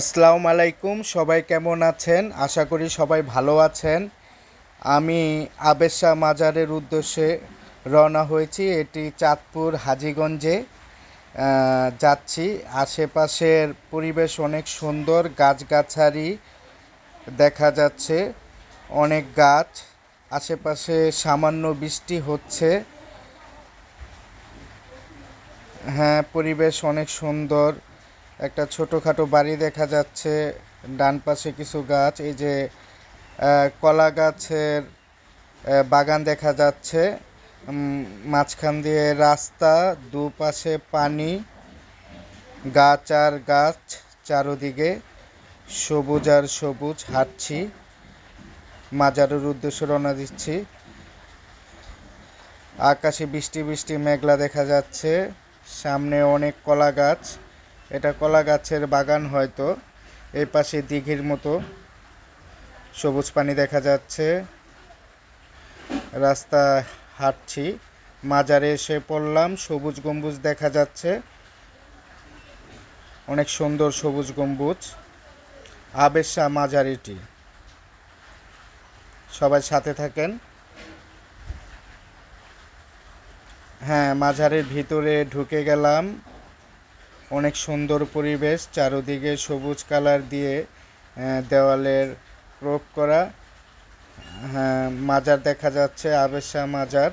আসসালামু আলাইকুম, সবাই কেমন আছেন? আশা করি সবাই ভালো আছেন। আমি আবেশা মাজারের উদ্দেশ্যে রওনা হয়েছি। এটি চাঁদপুর হাজীগঞ্জে। যাচ্ছি। আশেপাশের পরিবেশ অনেক সুন্দর, গাছগাছালি দেখা যাচ্ছে, অনেক গাছ। আশেপাশে সামান্য বৃষ্টি হচ্ছে। হ্যাঁ পরিবেশ অনেক সুন্দর। একটা ছোটোখাটো বাড়ি দেখা যাচ্ছে, ডান পাশে কিছু গাছ, এই যে কলা গাছের বাগান দেখা যাচ্ছে মাঝখান দিয়ে রাস্তা, দুপাশে পানি, গাছ আর গাছ, চারোদিকে সবুজ আর সবুজ, হাঁটছি, মাজারের উদ্দেশ্যে রওনা দিচ্ছি। আকাশে বৃষ্টি বৃষ্টি, মেঘলা দেখা যাচ্ছে, সামনে অনেক কলা গাছ। এটা কলা গাছের বাগান হয়তো। এই পাশে দিঘির মতো সবুজ পানি দেখা যাচ্ছে। রাস্তা হাঁটছি, মাজারে এসে পড়লাম, সবুজ গম্বুজ দেখা যাচ্ছে। অনেক সুন্দর সবুজ গম্বুজ। আবেশা মাজার এটি সবাই সাথে থাকেন। হ্যাঁ মাজারের ভিতরে ঢুকে গেলাম। অনেক সুন্দর পরিবেশ, চারদিকে সবুজ কালার দিয়ে দেওয়ালের প্রয়োগ করা। হ্যাঁ মাজার দেখা যাচ্ছে, আবেশা মাজার।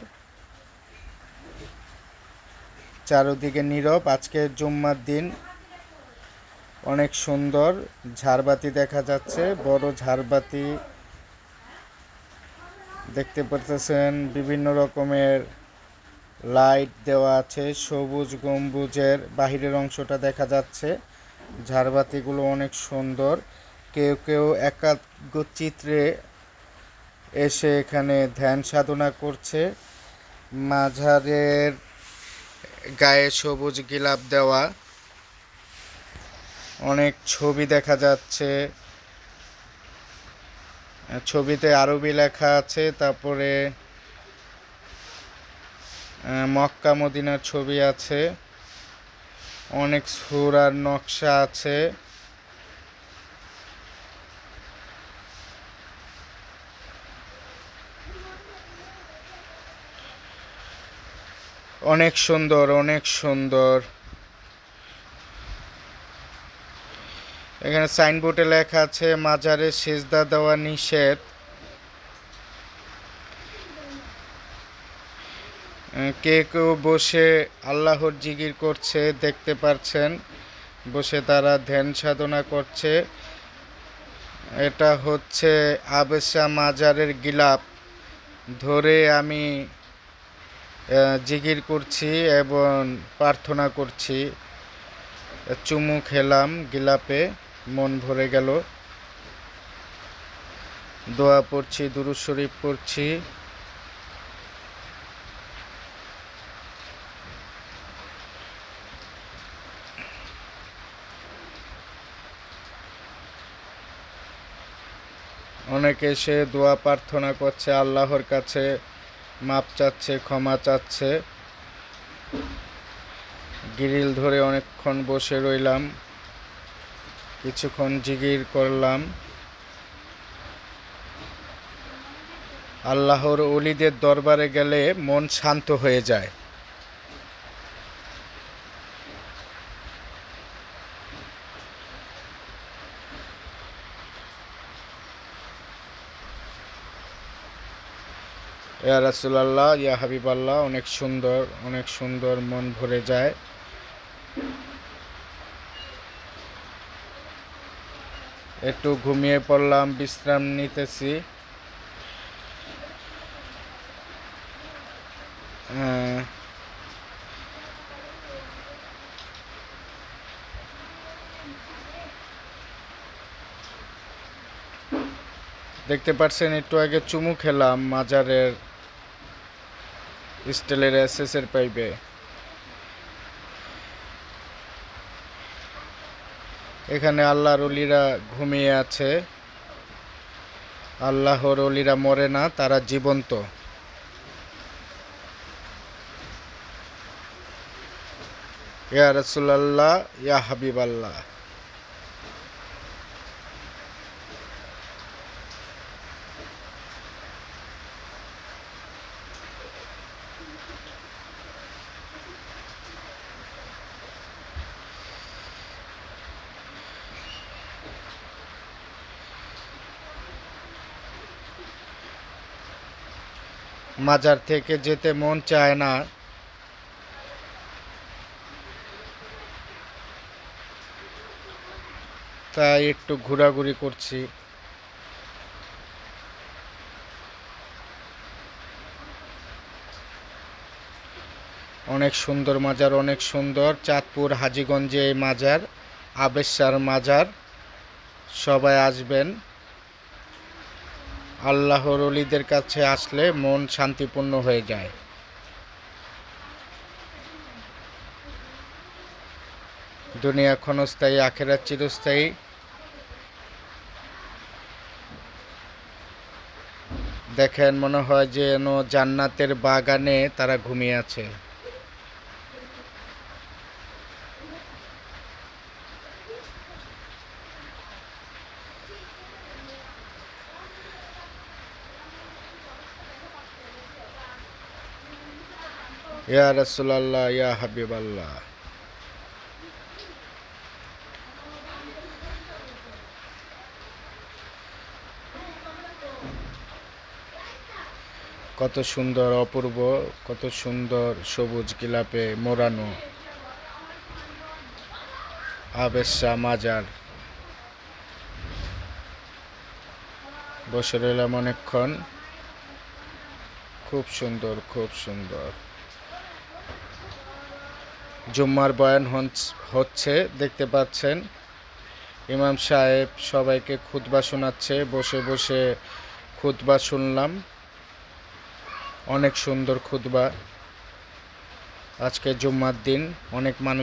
চারদিকে নীরব, আজকে জুম্মার দিন। অনেক সুন্দর, ঝাড়বাতি দেখা যাচ্ছে, বড় ঝাড়বাতি। দেখতে পারতেছেন বিভিন্ন রকমের লাইট দেওয়া আছে, সবুজ গম্বুজের বাহিরের অংশটা দেখা যাচ্ছে। ঝাড়বাতিগুলো অনেক সুন্দর। কেউ কেউ একাগ্র চিত্রে এসে এখানে ধ্যান সাধনা করছে। মাঝারের গায়ে সবুজ গিলাপ দেওয়া। অনেক ছবি দেখা যাচ্ছে। ছবিতে আরবি লেখা আছে, তারপরে মক্কা, মদিনার ছবি আছে। অনেক সুরার নকশা আছে। অনেক সুন্দর অনেক সুন্দর। এখানে সাইনবোর্ডে লেখা আছে, মাজারে সেজদা দেওয়া নিষেধ। কে কেউ বসে আল্লাহর জিকির করছে, দেখতে পারছেন, বসে তারা ধ্যান সাধনা করছে। এটা হচ্ছে আবেশা মাজারের গিলাপ। ধরে আমি জিকির করছি এবং প্রার্থনা করছি। চুমু খেলাম গিলাপে, মন ভরে গেল। দোয়া পড়ছি, দুরুদ শরীফ পড়ছি। অনেকে সে দোয়া প্রার্থনা করছে, আল্লাহর কাছে মাপ চাচ্ছে, ক্ষমা চাচ্ছে। গ্রিল ধরে অনেকক্ষণ বসে রইলাম। কিছুক্ষণ জিগির করলাম। আল্লাহর অলিদের দরবারে গেলে মন শান্ত হয়ে যায়। ইয়া রাসুলাল্লাহ ইয়া হাবিবাল্লাহ অনেক সুন্দর অনেক সুন্দর মন ভরে যায়। একটু ঘুমিয়ে পড়লাম বিশ্রাম নিতেছি। আহ, দেখতে পাচ্ছেন একটু আগে চুমু খেলাম মাজারের স্টিলের এসএসের পাইপে। এখানে আল্লাহর অলিরা ঘুমিয়ে আছে। আল্লাহর অলিরা মরে না, তারা জীবন্ত। ইয়া রসুলাল্লাহ, ইয়া হাবিব আল্লাহ মাজার থেকে যেতে মন চায় না। তাই একটু ঘোরাঘুরি করছি। অনেক সুন্দর মাজার, অনেক সুন্দর। চাঁদপুর, হাজিগঞ্জে এই মাজার আবেশার মাজার। সবাই আসবেন। আল্লাহর অলিদের কাছে আসলে মন শান্তিপূর্ণ হয়ে যায়। দুনিয়া ক্ষণস্থায়ী, আখেরাত চিরস্থায়ী। দেখেন, মনে হয় যেন জান্নাতের বাগানে তারা ঘুমিয়ে আছে। ইয়া রসুলাল্লাহ, ইয়া হাবিব আল্লাহ কত সুন্দর অপূর্ব, কত সুন্দর সবুজ গিলাপে মোড়ানো আবেশা মাজার। বসে রইলাম অনেকক্ষণ। খুব সুন্দর খুব সুন্দর। জুম্মার বয়ান হচ্ছে, দেখতে পাচ্ছেন। ইমাম সাহেব সবাইকে খুতবা শোনাচ্ছে, বসে বসে খুতবা শুনলাম। অনেক সুন্দর খুতবা। আজকে জুম্মার দিন, অনেক মানুষ